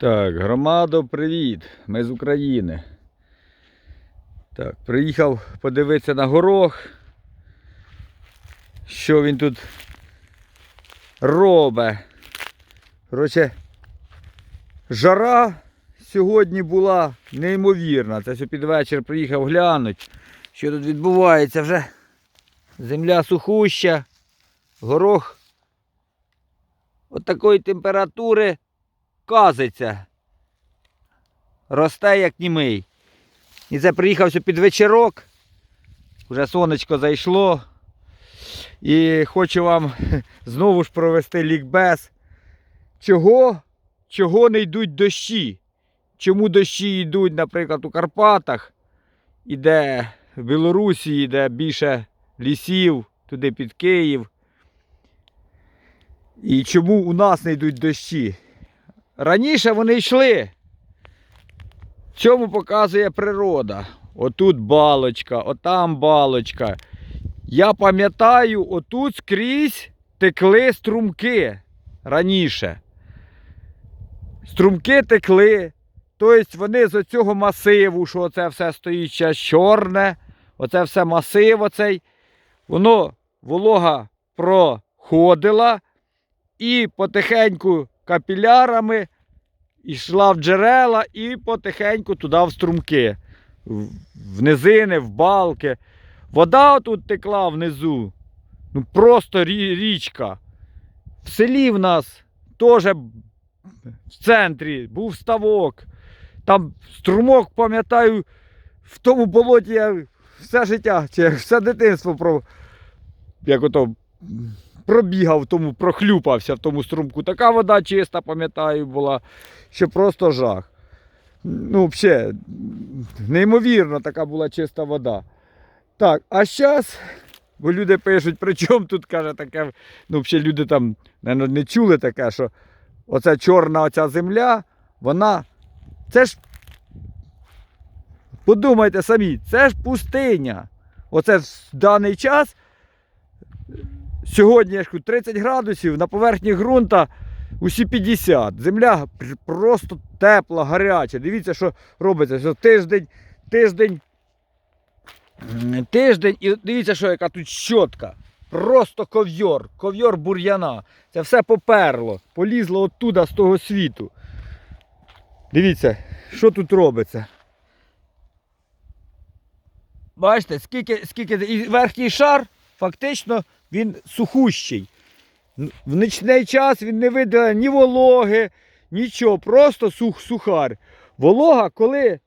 Так, громадо, привіт! Ми з України. Так, приїхав подивитися на горох. Що він тут робить. Коротше, жара сьогодні була неймовірна. Це все під вечір приїхав глянути, що тут відбувається вже. Земля сухуща, горох от температури казиться. Росте як німий. І це приїхався під вечірок. Вже сонечко зайшло. І хочу вам знову ж провести лікбез. Чого? Чого не йдуть дощі? Чому дощі йдуть, наприклад, у Карпатах, і де в Білорусі, де більше лісів, туди під Київ. І чому у нас не йдуть дощі? Раніше вони йшли. Цьому показує природа. Отут балочка, отам балочка. Я пам'ятаю, отут скрізь текли струмки раніше. Струмки текли. Тобто вони з цього масиву, що оце все стоїть ще чорне, оце все масив оцей, воно волога проходила і потихеньку капілярами йшла в джерела і потихеньку туди в струмки, в низини, в балки. Вода тут текла внизу. Ну просто річка. В селі в нас теж в центрі був ставок. Там струмок, пам'ятаю, в тому болоті я все життя, чи все дитинство про, як ото, пробігав тому, прохлюпався в тому струмку. Така вода чиста, пам'ятаю, була, що просто жах. Ну, взагалі, неймовірно така була чиста вода. Так, а зараз, бо люди пишуть, при чому тут каже таке, ну, взагалі люди там, мабуть, не чули таке, що оця чорна оця земля, вона. Це ж. Подумайте самі, це ж пустиня. Оце в даний час. Сьогодні я ж кажу, 30 градусів на поверхні ґрунта усі 50. Земля просто тепла, гаряча. Дивіться, що робиться. Що тиждень, тиждень, тиждень, і дивіться, що яка тут щотка. Просто ковйор, ковйор бур'яна. Це все поперло, полізло оттуда з того світу. Дивіться, що тут робиться. Бачите, скільки, скільки і верхній шар фактично він сухущий. В нічний час він не видає ні вологи, нічого, просто сух, сухар. Волога, коли,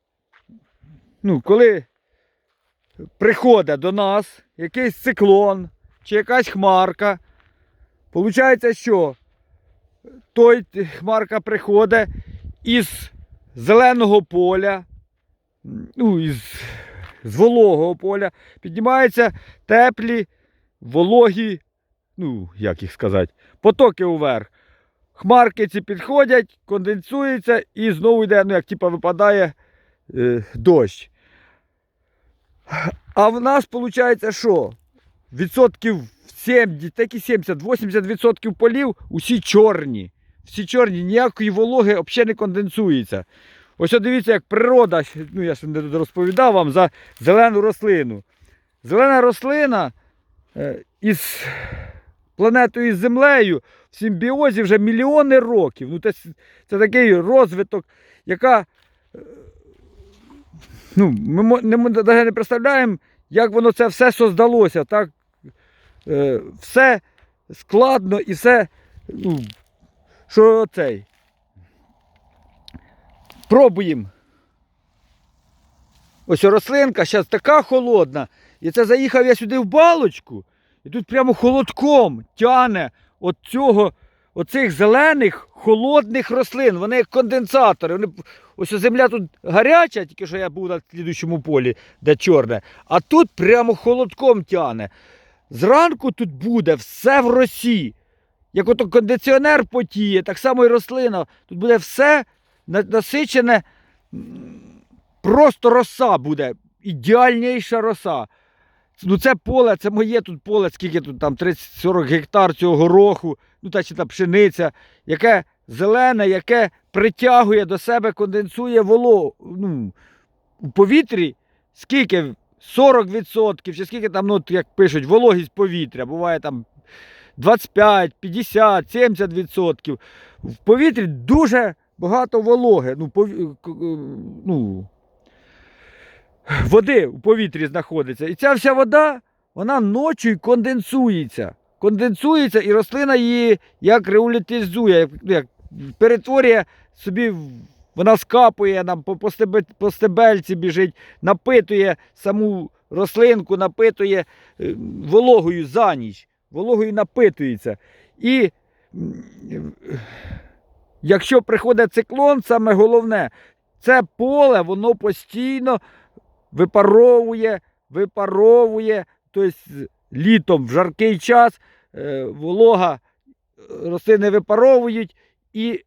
ну, коли приходить до нас якийсь циклон чи якась хмарка, виходить, що той хмарка приходить із зеленого поля, ну, із, з вологого поля, піднімаються теплі, вологі, ну, як їх сказати, потоки уверх. Хмарки ці підходять, конденсуються і знову йде, ну, як типа випадає е, дощ. А в нас виходить, що? Відсотків 70, так і 70-80% полів усі чорні. Всі чорні, ніякої вологи взагалі не конденсується. Ось дивіться, як природа, ну я ж не розповідав вам за зелену рослину. Зелена рослина із планетою землею в симбіозі вже мільйони років. Ну, це, це такий розвиток, яка. е, Ну, ми не, навіть не представляємо, як воно це все создалося. Так, е, все складно і все. Ну, що цей. Пробуємо. Ось рослинка зараз така холодна. І це заїхав я сюди в балочку, і тут прямо холодком тяне от цього, оцих зелених холодних рослин. Вони як конденсатори. Вони, ось земля тут гаряча, тільки що я був на слідуючому полі, де чорне. А тут прямо холодком тяне. Зранку тут буде все в росі. Як ото кондиціонер потіє, так само і рослина. Тут буде все насичене, просто роса буде. Ідеальніша роса. Ну це поле, це моє тут поле, скільки тут там 30-40 гектар цього гороху, ну та чи та пшениця, яке зелене, яке притягує до себе, конденсує вологу. Ну, у повітрі скільки? 40% чи скільки там, ну, як пишуть, вологість повітря, буває там 25, 50, 70%. В повітрі дуже багато вологи. Ну, е, ну, води у повітрі знаходиться. І ця вся вода, вона ночі конденсується. Конденсується і рослина її як реулітизує, ну, як перетворює собі, вона скапує нам по, по, стебельці біжить, напитує саму рослинку, напитує е, вологою за ніч. Вологою напитується. І якщо приходить циклон, саме головне, це поле, воно постійно випаровує, випаровує, тобто літом в жаркий час е, волога е, рослини випаровують і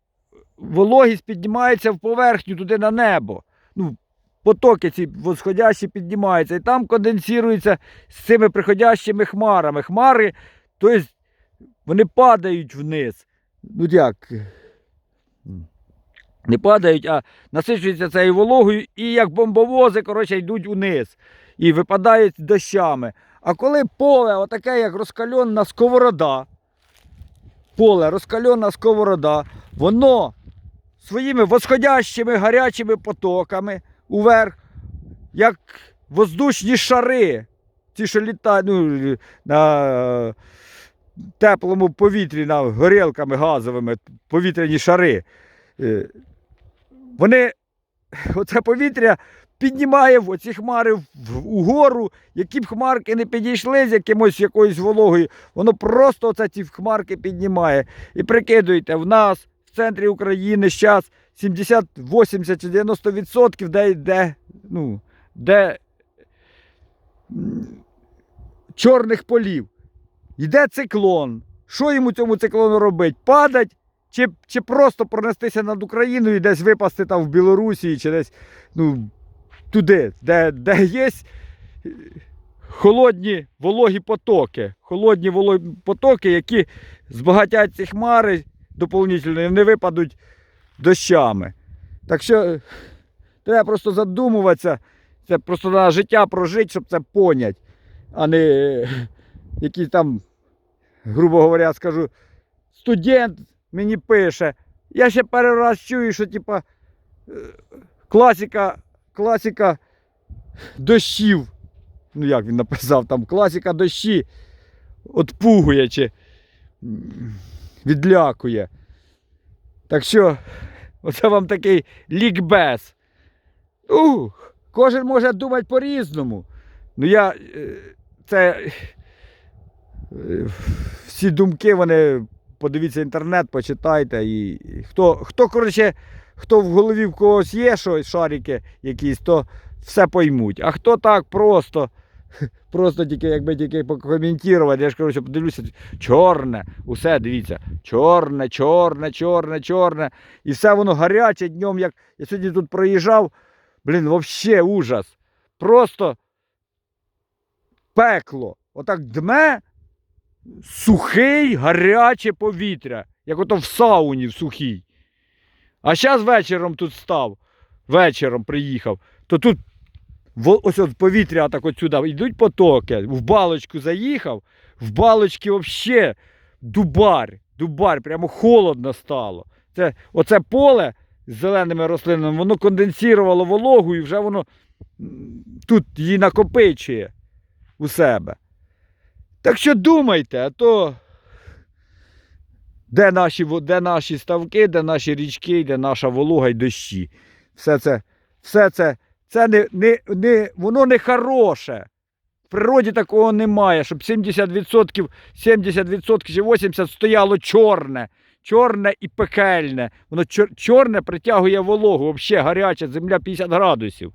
вологість піднімається в поверхню туди на небо. Ну, потоки ці восходящі піднімаються, і там конденсуються з цими приходящими хмарами. Хмари, тобто вони падають вниз. Ну як? Не падають, а насичуються цією вологою і як бомбовози, коротше, йдуть униз і випадають дощами. А коли поле, отаке, як розкальонна сковорода, поле розкальонна сковорода, воно своїми восходящими гарячими потоками уверх, як воздушні шари, ті, що літають ну, на теплому повітрі, на горілками газовими, повітряні шари. Вони, оце повітря піднімає в оці хмари угору, які б хмарки не підійшли з якимось якоюсь вологою, воно просто оце ці хмарки піднімає. І прикидуйте, в нас в центрі України зараз 70, 80 чи 90 відсотків, де, де, ну, де чорних полів. Йде циклон. Що йому цьому циклону робить? Падать чи, чи просто пронестися над Україною і десь випасти там в Білорусі, чи десь ну, туди, де, де є холодні вологі потоки. Холодні вологі потоки, які збагатять ці хмари доповнительно, і вони випадуть дощами. Так що треба просто задумуватися. Це просто на життя прожити, щоб це понять, а не якісь там, грубо говоря, скажу, студент мені пише. Я ще перший раз чую, що типа е, класика, класика дощів. Ну як він написав там, класика дощі отпугує чи відлякує. Так що, оце вам такий лікбез. Ну, кожен може думати по-різному. Ну я е, це е, всі думки, вони подивіться інтернет, почитайте. І хто, хто, коротше, хто в голові в когось є щось, шарики якісь, то все поймуть. А хто так просто, просто тільки, якби тільки покоментувати, я ж коротше, подивлюся, чорне, усе, дивіться, чорне, чорне, чорне, чорне. І все воно гаряче днем, як я сьогодні тут проїжджав, блін, взагалі ужас. Просто пекло. Отак дме сухий, гаряче повітря, як ото в сауні в сухій. А зараз вечором тут став, вечором приїхав, то тут ось от повітря так от йдуть потоки, в балочку заїхав, в балочці взагалі дубар, дубар, прямо холодно стало. Це, оце поле з зеленими рослинами, воно конденсувало вологу і вже воно тут її накопичує у себе. Так що думайте, а то де наші, де наші ставки, де наші річки, де наша волога й дощі. Все це, все це, це не, не, не, воно не хороше. В природі такого немає, щоб 70%, 70% чи 80% стояло чорне. Чорне і пекельне. Воно чор- чорне притягує вологу, взагалі гаряча, земля 50 градусів.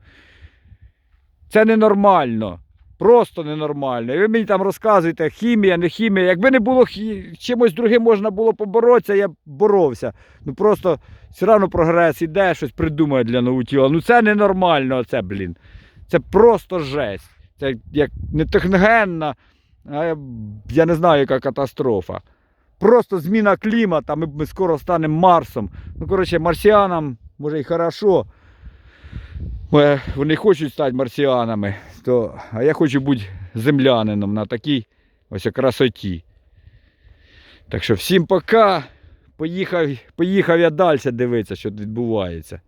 Це ненормально. Просто ненормально. Ви мені там розказуєте, хімія, не хімія. Якби не було хі... чимось другим можна було поборотися, я б боровся. Ну просто все одно прогрес іде, щось придумає для наутіла. Ну це ненормально, це, блін. Це просто жесть. Це як не техногенна, а я, я не знаю, яка катастрофа. просто зміна клімата, ми, ми скоро станемо Марсом. Ну, коротше, марсіанам може і хорошо. Е, Вони хочуть стати марсіанами, то, а я хочу бути землянином на такій ось красоті. Так що всім пока. Поїхав, поїхав я далі дивитися, що тут відбувається.